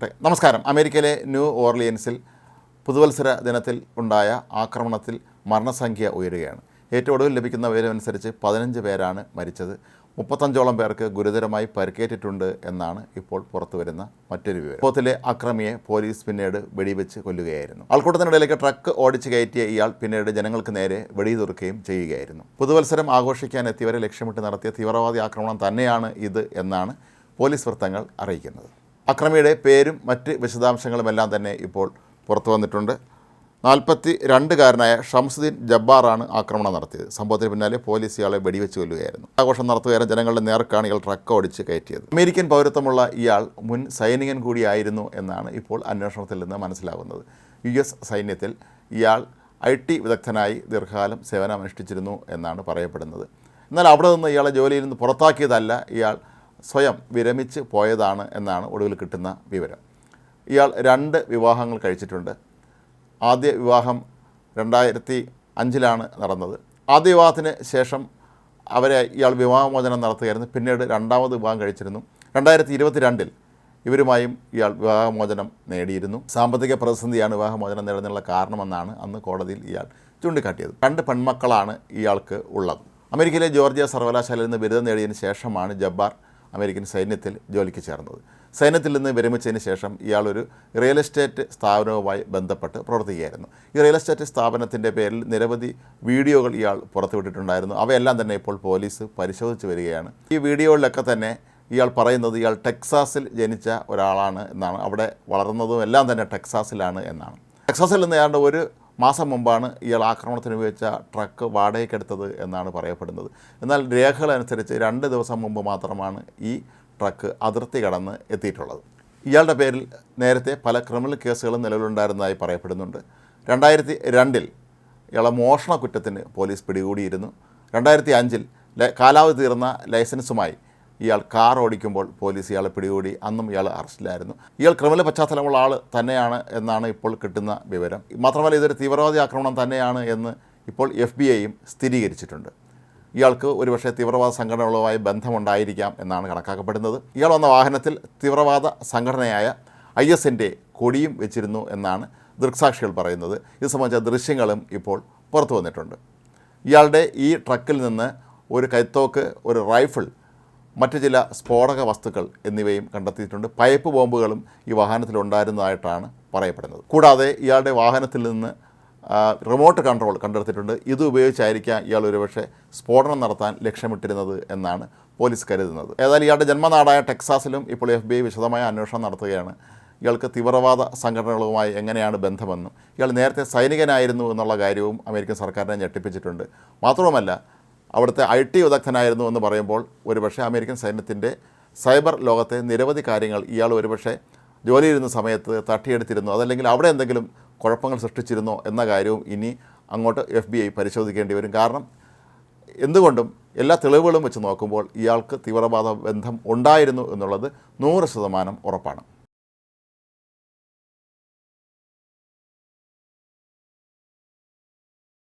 ട്ടെ. നമസ്കാരം. അമേരിക്കയിലെ ന്യൂ ഓർലിയൻസിൽ പുതുവത്സര ദിനത്തിൽ ഉണ്ടായ ആക്രമണത്തിൽ മരണസംഖ്യ ഉയരുകയാണ്. ഏറ്റവും ഒടുവിൽ ലഭിക്കുന്ന വിവരമനുസരിച്ച് പതിനഞ്ച് പേരാണ് മരിച്ചത്. മുപ്പത്തഞ്ചോളം പേർക്ക് ഗുരുതരമായി പരിക്കേറ്റിട്ടുണ്ട് എന്നാണ് ഇപ്പോൾ പുറത്തുവരുന്ന മറ്റൊരു വിവരം. സംഭവത്തിലെ അക്രമിയെ പോലീസ് പിന്നീട് വെടിവെച്ച് കൊല്ലുകയായിരുന്നു. ആൾക്കൂട്ടത്തിനിടയിലേക്ക് ട്രക്ക് ഓടിച്ച് കയറ്റിയ ഇയാൾ പിന്നീട് ജനങ്ങൾക്ക് നേരെ വെടിയുതിർക്കുകയും ചെയ്യുകയായിരുന്നു. പുതുവത്സരം ആഘോഷിക്കാൻ എത്തിയവരെ ലക്ഷ്യമിട്ട് നടത്തിയ തീവ്രവാദി ആക്രമണം തന്നെയാണ് ഇത് എന്നാണ് പോലീസ് വൃത്തങ്ങൾ അറിയിക്കുന്നത്. അക്രമിയുടെ പേരും മറ്റ് വിശദാംശങ്ങളുമെല്ലാം തന്നെ ഇപ്പോൾ പുറത്തു വന്നിട്ടുണ്ട്. നാൽപ്പത്തി രണ്ടുകാരനായ ഷംസുദ്ദീൻ ജബ്ബാറാണ് ആക്രമണം നടത്തിയത്. സംഭവത്തിന് പിന്നാലെ പോലീസ് ഇയാളെ വെടിവെച്ച് കൊല്ലുകയായിരുന്നു. ആഘോഷം നടത്തുകയായിരുന്ന ജനങ്ങളുടെ നേർക്കാണ് ഇയാൾ ട്രക്ക് ഓടിച്ച് കയറ്റിയത്. അമേരിക്കൻ പൗരത്വമുള്ള ഇയാൾ മുൻ സൈനികൻ കൂടിയായിരുന്നു എന്നാണ് ഇപ്പോൾ അന്വേഷണത്തിൽ നിന്ന് മനസ്സിലാകുന്നത് യു എസ് സൈന്യത്തിൽ ഇയാൾ ഐ ടി വിദഗ്ധനായി ദീർഘകാലം സേവനമനുഷ്ഠിച്ചിരുന്നു എന്നാണ് പറയപ്പെടുന്നത്. എന്നാൽ അവിടെ നിന്ന് ഇയാളെ ജോലിയിൽ നിന്ന് പുറത്താക്കിയതല്ല ഇയാൾ സ്വയം വിരമിച്ച് പോയതാണ് എന്നാണ് ഒടുവിൽ കിട്ടുന്ന വിവരം. ഇയാൾ രണ്ട് വിവാഹങ്ങൾ കഴിച്ചിട്ടുണ്ട്. ആദ്യ വിവാഹം രണ്ടായിരത്തി അഞ്ചിലാണ് നടന്നത്. ആദ്യ വിവാഹത്തിന് ശേഷം അവരെ ഇയാൾ വിവാഹമോചനം നടത്തുകയായിരുന്നു. പിന്നീട് രണ്ടാമത് വിവാഹം കഴിച്ചിരുന്നു. രണ്ടായിരത്തി ഇരുപത്തി രണ്ടിൽ ഇവരുമായും ഇയാൾ വിവാഹമോചനം നേടിയിരുന്നു. സാമ്പത്തിക പ്രതിസന്ധിയാണ് വിവാഹമോചനം നേടുന്നതിനുള്ള കാരണമെന്നാണ് അന്ന് കോടതിയിൽ ഇയാൾ ചൂണ്ടിക്കാട്ടിയത്. രണ്ട് പെൺമക്കളാണ് ഇയാൾക്ക് ഉള്ളത്. അമേരിക്കയിലെ ജോർജിയ സർവകലാശാലയിൽ നിന്ന് ബിരുദം നേടിയതിന് ശേഷമാണ് ജബ്ബാർ അമേരിക്കൻ സൈന്യത്തിൽ ജോലിക്ക് ചേർന്നത്. സൈന്യത്തിൽ നിന്ന് വിരമിച്ചതിന് ശേഷം ഇയാളൊരു റിയൽ എസ്റ്റേറ്റ് സ്ഥാപനവുമായി ബന്ധപ്പെട്ട് പ്രവർത്തിക്കുകയായിരുന്നു. ഈ റിയൽ എസ്റ്റേറ്റ് സ്ഥാപനത്തിന്റെ പേരിൽ നിരവധി വീഡിയോകൾ ഇയാൾ പുറത്തുവിട്ടിട്ടുണ്ടായിരുന്നു. അവയെല്ലാം തന്നെ ഇപ്പോൾ പോലീസ് പരിശോധിച്ച് വരികയാണ്. ഈ വീഡിയോകളിലൊക്കെ തന്നെ ഇയാൾ പറയുന്നത് ഇയാൾ ടെക്സാസിൽ ജനിച്ച ഒരാളാണ് എന്നാണ്. അവിടെ വളർന്നതും എല്ലാം തന്നെ ടെക്സാസിലാണ് എന്നാണ്. ടെക്സാസിൽ നിന്ന് ഇയാളുടെ ഒരു മാസം മുമ്പാണ് ഇയാൾ ആക്രമണത്തിന് ഉപയോഗിച്ച ട്രക്ക് വാടകയ്ക്കെടുത്തത് എന്നാണ് പറയപ്പെടുന്നത്. എന്നാൽ രേഖകളനുസരിച്ച് രണ്ട് ദിവസം മുമ്പ് മാത്രമാണ് ഈ ട്രക്ക് അതിർത്തി കടന്ന് എത്തിയിട്ടുള്ളത്. ഇയാളുടെ പേരിൽ നേരത്തെ പല ക്രിമിനൽ കേസുകളും നിലവിലുണ്ടായിരുന്നതായി പറയപ്പെടുന്നുണ്ട്. രണ്ടായിരത്തി രണ്ടിൽ ഇയാളെ മോഷണ കുറ്റത്തിന് പോലീസ് പിടികൂടിയിരുന്നു. രണ്ടായിരത്തി അഞ്ചിൽ കാലാവധി തീർന്ന ലൈസൻസുമായി ഇയാൾ കാർ ഓടിക്കുമ്പോൾ പോലീസ് ഇയാളെ പിടികൂടി. അന്നും ഇയാൾ അറസ്റ്റിലായിരുന്നു. ഇയാൾ ക്രിമിനൽ പശ്ചാത്തലമുള്ള ആൾ തന്നെയാണ് എന്നാണ് ഇപ്പോൾ കിട്ടുന്ന വിവരം. മാത്രമല്ല ഇതൊരു തീവ്രവാദി ആക്രമണം തന്നെയാണ് എന്ന് ഇപ്പോൾ എഫ് ബി ഐയും സ്ഥിരീകരിച്ചിട്ടുണ്ട്. ഇയാൾക്ക് ഒരുപക്ഷെ തീവ്രവാദ സംഘടനകളുമായി ബന്ധമുണ്ടായിരിക്കാം എന്നാണ് കണക്കാക്കപ്പെടുന്നത്. ഇയാൾ വന്ന വാഹനത്തിൽ തീവ്രവാദ സംഘടനയായ ഐ എസിന്റെ കൊടിയും വെച്ചിരുന്നു എന്നാണ് ദൃക്സാക്ഷികൾ പറയുന്നത്. ഇത് സംബന്ധിച്ച ദൃശ്യങ്ങളും ഇപ്പോൾ പുറത്തു വന്നിട്ടുണ്ട്. ഇയാളുടെ ഈ ട്രക്കിൽ നിന്ന് ഒരു കൈത്തോക്ക് ഒരു റൈഫിൾ മറ്റ് ചില സ്ഫോടക വസ്തുക്കൾ എന്നിവയും കണ്ടെത്തിയിട്ടുണ്ട്. പൈപ്പ് ബോംബുകളും ഈ വാഹനത്തിലുണ്ടായിരുന്നതായിട്ടാണ് പറയപ്പെടുന്നത്. കൂടാതെ ഇയാളുടെ വാഹനത്തിൽ നിന്ന് റിമോട്ട് കൺട്രോൾ കണ്ടെടുത്തിട്ടുണ്ട്. ഇത് ഉപയോഗിച്ചായിരിക്കാം ഇയാൾ ഒരുപക്ഷെ സ്ഫോടനം നടത്താൻ ലക്ഷ്യമിട്ടിരുന്നത് എന്നാണ് പോലീസ് കരുതുന്നത്. ഏതായാലും ഇയാളുടെ ജന്മനാടായ ടെക്സാസിലും ഇപ്പോൾ എഫ് ബി ഐ വിശദമായ അന്വേഷണം നടത്തുകയാണ്. ഇയാൾക്ക് തീവ്രവാദ സംഘടനകളുമായി എങ്ങനെയാണ് ബന്ധമെന്നും ഇയാൾ നേരത്തെ സൈനികനായിരുന്നു എന്നുള്ള കാര്യവും അമേരിക്കൻ സർക്കാരിനെ ഞെട്ടിപ്പിച്ചിട്ടുണ്ട്. മാത്രവുമല്ല അവിടുത്തെ ഐ ടി വിദഗ്ധനായിരുന്നു എന്ന് പറയുമ്പോൾ ഒരുപക്ഷെ അമേരിക്കൻ സൈന്യത്തിന്റെ സൈബർ ലോകത്തെ നിരവധി കാര്യങ്ങൾ ഇയാൾ ഒരുപക്ഷെ ജോലിയിരുന്ന സമയത്ത് തട്ടിയെടുത്തിരുന്നു. അതല്ലെങ്കിൽ അവിടെ എന്തെങ്കിലും കുഴപ്പങ്ങൾ സൃഷ്ടിച്ചിരുന്നോ എന്ന കാര്യവും ഇനി അങ്ങോട്ട് എഫ് ബി ഐ പരിശോധിക്കേണ്ടി വരും. കാരണം എന്തുകൊണ്ടും എല്ലാ തെളിവുകളും വെച്ച് നോക്കുമ്പോൾ ഇയാൾക്ക് തീവ്രവാദ ബന്ധം ഉണ്ടായിരുന്നു എന്നുള്ളത് നൂറ് ശതമാനം ഉറപ്പാണ്.